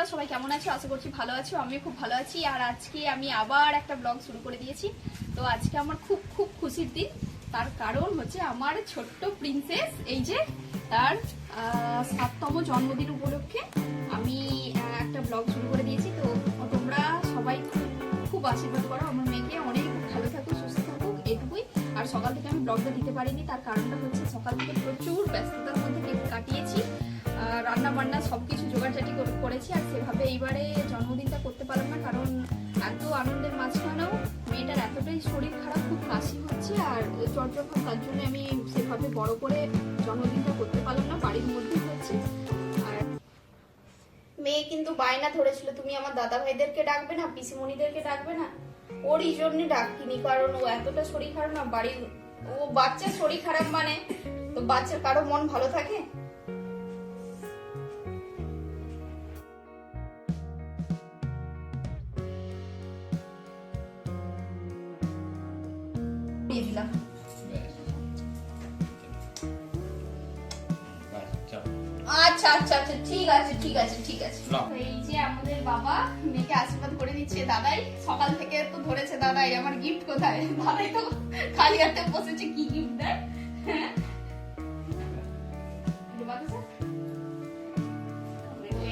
বন্ধুরা সবাই কেমন আছো? আশা করছি ভালো আছো আমি খুব ভালো আছি। আর আজকে আমি আবার একটা ব্লগ শুরু করে দিয়েছি। তো আজকে আমার খুব খুব খুশির দিন। তার কারণ হচ্ছে আমার ছোট্ট প্রিন্সেস এই যে তার সাততম জন্মদিন উপলক্ষে আমি একটা ব্লগ শুরু করে দিয়েছি। তো তোমরা সবাই খুব- আশীর্বাদ করো। আমার মেয়েকে অনেক ভালো থাকুক সুস্থ থাকুক এটুকুই। আর সকাল থেকে আমি ব্লগটা দিতে পারিনি। তার কারণটা হচ্ছে সকাল থেকে প্রচুর ব্যস্ততার মধ্যে কাটিয়েছি। রান্না বান্না সব কিছু জোগাড়জাটি করেছি আর সেভাবে এইবারে জন্মদিনটা করতে পারলাম না, কারণ এত আনন্দের মাঝখানেও মেয়েটার এতটাই শরীর খারাপ, খুব কাশি হচ্ছে আর জ্বর তার জন্য আমি সেভাবে বড় করে জন্মদিনটা করতে পারলাম না, বাড়ির মধ্যেই হচ্ছে আর মেয়ে কিন্তু বায়না ধরেছিল, তুমি আমার দাদা ভাইদেরকে ডাকবে না, পিসিমণিদেরকে ডাকবে না? ওর এই জন্য ডাকিনি, কারণ ও এতটা শরীর খারাপ না, বাড়ির ও বাচ্চার শরীর খারাপ মানে তো বাচ্চার কারও মন ভালো থাকে? আচ্ছা আচ্ছা আচ্ছা ঠিক আছে ঠিক আছে ঠিক আছে। এই যে আমাদের বাবা মেয়েকে আশীর্বাদ করে দিচ্ছে দাদাই। সকাল থেকে তো ধরেছে দাদাই আমার গিফট কোথায়? দাদাই তো খালি হাতে বসেছে কি গিফট দেয়? হ্যাঁ?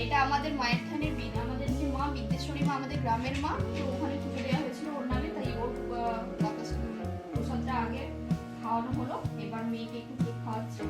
এটা আমাদের মায়ের থানের বিন আমাদের যে মা বিদ্যেশ্বরী মা আমাদের গ্রামের মা তো ওখানে পুজো দেওয়া হয়েছিল ওর নামে তাই ওর প্রসাদটা আগে খাওয়ানো হলো। এবার মেয়েকে একটু কেক খাওয়াচ্ছে।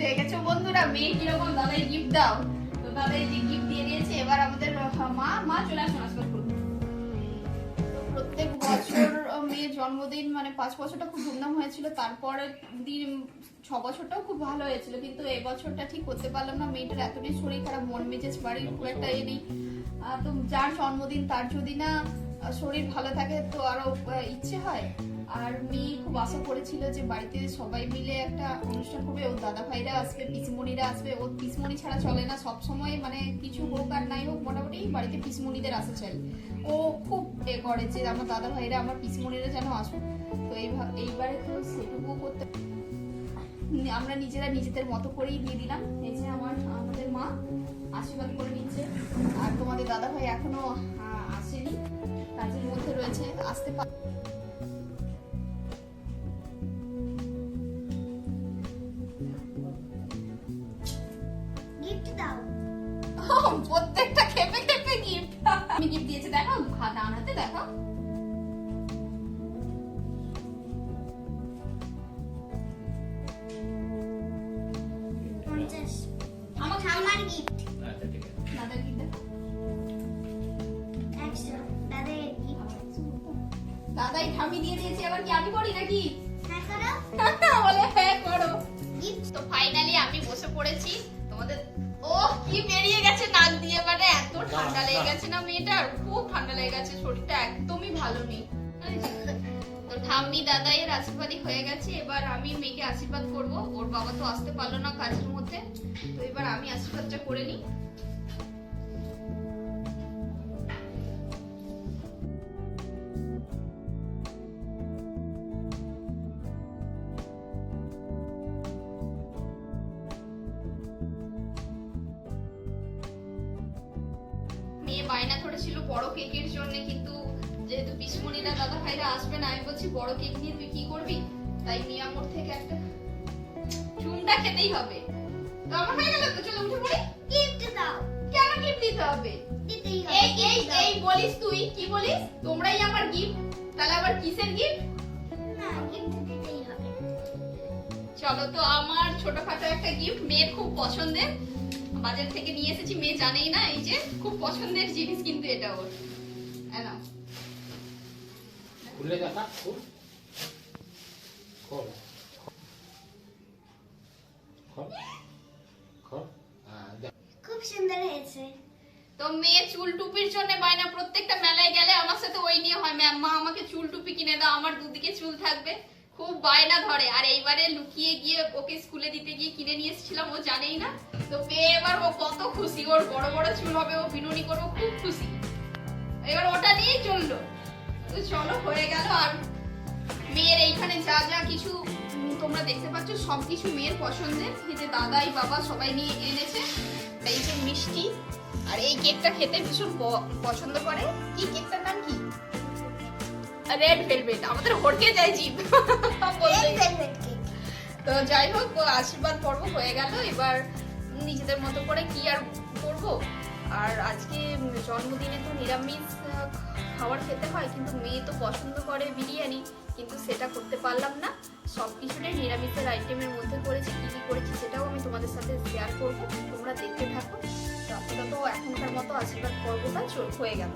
দেখেছ বন্ধুরা, মেয়ে কীরকম দাদাই গিফট দাও? তো দাদাই যে গিফট দিয়ে দিয়েছে, এবার আমাদের মা মা চলে আসুন আশীর্বাদ প্রত্যেক বছর মেয়ের জন্মদিন মানে পাঁচ বছরটা খুব ধুমধাম হয়েছিল তারপরে দিন ছ বছরটাও খুব ভালো হয়েছিল, কিন্তু এই বছরটা ঠিক করতে পারলাম না, মেয়েটার এতটাই শরীর খারাপ, মন মেজাজ বাড়ির খুব একটা এ নেই। তো যার জন্মদিন, তার যদি না শরীর ভালো থাকে, তো আরও ইচ্ছে হয়? আর মেয়ে খুব আশা করেছিল যে বাড়িতে সবাই মিলে একটা অনুষ্ঠান হবে। ওর দাদা ভাইরা আসবে, পিসমণিরা আসবে। ওর পিসমণি ছাড়া চলে না। সব সময় মানে কিছু হোক আর নাই হোক, মোটামুটি বাড়িতে পিসমণিদের আসা চাই ও খুব এ করে যে আমার দাদা ভাইরা আমার পিসমণিরা যেন আসুক। তো এইবারে তো সেটুকু করতে আমরা নিজেরা নিজেদের মতো করেই দিয়ে দিলাম। এই যে আমার, আমাদের মা আশীর্বাদ করে নিচ্ছে। আর তোমাদের দাদা ভাই এখনও আসেনি। কাজের মধ্যে রয়েছে, আসতে পার দাদাই ঠামি দিয়ে দিয়েছে এবার কি আমি করি নাকি? হ্যাঁ করো। বলে হ্যাঁ করো। তো ফাইনালি আমি বসে পড়েছি। তোমাদের ও কি বেরিয়ে গেছে নাক দিয়ে মানে এত ঠান্ডা লেগে গেছে না মেয়েটার? খুব ঠান্ডা লেগে গেছে শরীরটা একদমই ভালো নেই। তো ঠাম্মি দাদাইয়ের আশীর্বাদই হয়ে গেছে এবার আমি মেয়েকে আশীর্বাদ করব। ওর বাবা তো আসতে পারল না কাজের মধ্যে তো এবার আমি আশীর্বাদটা করে নিই। বায়না বড় কেকের জন্য কিন্তু যেহেতু পিসমণিরা দাদা ভাইরা আসবে না আমি বলছি বড় কেক নিয়ে তুই কি করবি? তাই মিয়া মোড় থেকে একটা চুমটা খেতেই হবে। তো আমার হয়ে গেল তো? চলো উঠে পড়ি। গিফট দাও। কেন গিফট দিতে হবে? এই এই এই বলিস তুই কি বলিস? তোমরাই আমার গিফট তাহলে আবার কিসের গিফট না গিফট দিতেই হবে। চলো তো আমার ছোটখাটো একটা গিফট মেয়ের খুব পছন্দের। বাজার থেকে নিয়ে এসেছি মেয়ে জানেই না এই যে খুব পছন্দের জিনিস কিন্তু এটা ওর। এই খুলে। দেখা হ্যাঁ খুব সুন্দর হয়েছে। তো মেয়ে চুল টুপির জন্য বায়না প্রত্যেকটা মেলায় গেলে আমার সাথে ওই নিয়ে হয়। ম্যাম মা আমাকে চুল টুপি কিনে দাও আমার দুদিকে চুল থাকবে। খুব বায়না ধরে। আর এইবারে লুকিয়ে গিয়ে ওকে স্কুলে দিতে গিয়ে কিনে নিয়ে এসেছিলাম, ও জানেই না? তো পেয়ে এবার ও কত খুশি। ওর বড় বড় চুল হবে, ও বিনুনি করব খুব খুশি। এবার ওটা নিয়েই চলল। তো চলো, হয়ে গেল। আর মেয়ের এইখানে যা যা কিছু তোমরা দেখতে পাচ্ছ, সব কিছু মেয়ের পছন্দের। এই যে দাদাই, বাবা সবাই নিয়ে এনেছে। এই যে মিষ্টি। আর এই কেকটা খেতে ভীষণ পছন্দ করে। কি কেকটার নাম কি? রেড ভেলভেট আমাদের হড়কে যায় জিভ. তো যাই হোক আশীর্বাদ পর্ব হয়ে গেল। এবার নিজেদের মতো করে কি আর করব? আর আজকে জন্মদিনে তো নিরামিষ খাবার খেতে হয় কিন্তু মেয়ে তো পছন্দ করে বিরিয়ানি কিন্তু সেটা করতে পারলাম না। সব কিছুটাই নিরামিষের আইটেমের মধ্যে করেছি কী কী করেছি সেটাও আমি তোমাদের সাথে শেয়ার করব। তোমরা দেখতে থাকো। তো আপাতত এখনকার মতো আশীর্বাদ পর্বটা হয়ে গেল।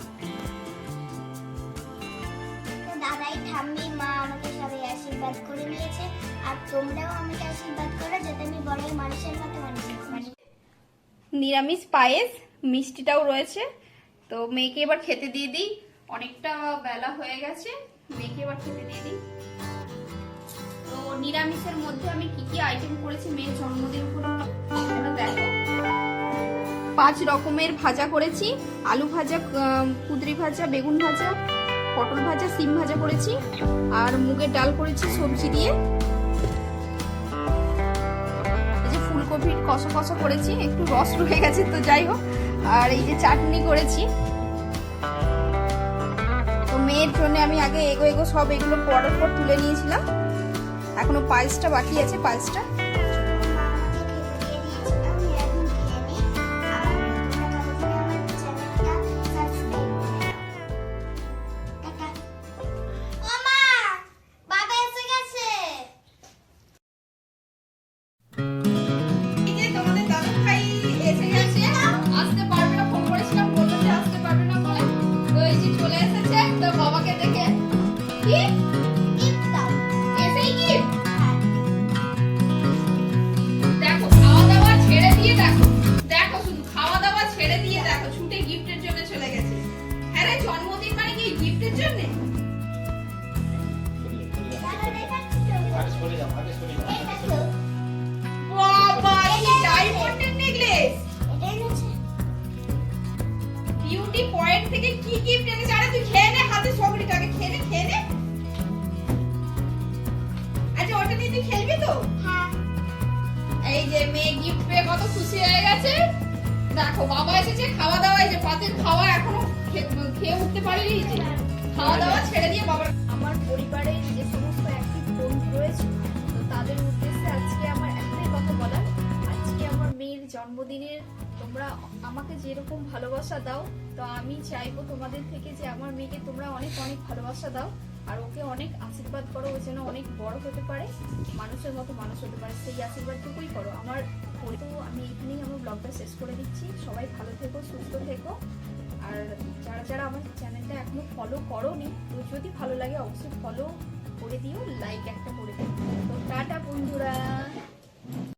দাদাই ঠাম্মি, মা আমাকে সবাই আশীর্বাদ করে নিয়েছে। আর তোমরাও আমাকে আশীর্বাদ করো যাতে আমি বড় মানুষের মতো মানুষ মানে নিরামিষ পায়েস, মিষ্টিটাও রয়েছে। তো মেয়েকে এবার খেতে দিয়ে দিই। অনেকটা বেলা হয়ে গেছে, মেয়েকে এবার খেতে দিয়ে দিই। তো নিরামিষের মধ্যে আমি কি কি আইটেম করেছি, মেয়ের জন্মদিন উপলক্ষে দেখো। পাঁচ রকমের ভাজা করেছি। আলু ভাজা কুদরি ভাজা, বেগুন ভাজা পটল ভাজা, সিম ভাজা করেছি আর মুগের ডাল করেছি সবজি দিয়ে। এই যে ফুলকপির কষা কষা করেছি, একটু রস রয়ে গেছে তো যাই হোক। আর এই যে চাটনি করেছি। তো মেয়ের জন্য আমি আগে এগো এগো সব এগুলো পরের পর তুলে নিয়েছিলাম। এখনও পায়েসটা বাকি আছে, পায়েসটা। দেখো খাওয়া দাওয়া ছেড়ে দিয়ে দেখো দেখো খাওয়া দাওয়া ছেড়ে দিয়ে দেখো ছুটে গিফটের জন্য চলে গেছে হ্যাঁ রে জন্মদিন মানে কি গিফটের জন্য আরে সরে যাও, আগে চলে যাও। তুই খেলবি তো? হ্যাঁ। এই যে মেয়ে গিফট পেয়ে কত খুশি হয়ে গেছে। দেখো বাবা এসেছে খাওয়া দাওয়া এই যে পাতের খাওয়া এখনও খেয়ে উঠতে পারেনি খাওয়া দাওয়া ছেড়ে দিয়ে বাবার আমার পরিবারের যে সমস্ত অ্যাক্টিভ বন্ধু রয়েছে তো তাদের উদ্দেশ্যে আজকে আমার একটাই কথা বলার। আজকে আমার মেয়ের জন্মদিনের তোমরা আমাকে যেরকম ভালোবাসা দাও তো আমি চাইব তোমাদের থেকে যে আমার মেয়েকে তোমরা অনেক অনেক ভালোবাসা দাও। আর ওকে অনেক আশীর্বাদ করো, ও যেন অনেক বড় হতে পারে। মানুষের মতো মানুষ হতে পারে, সেই আশীর্বাদটুকুই করো। আমার তো আমি এখানেই আমার ব্লগটা শেষ করে দিচ্ছি। সবাই ভালো থেকো, সুস্থ থেকো। আর যারা যারা আমার চ্যানেলটা এখনও ফলো করো নি তো যদি ভালো লাগে, অবশ্যই ফলো করে দিও লাইক একটা করে দিও। তো টাটা বন্ধুরা।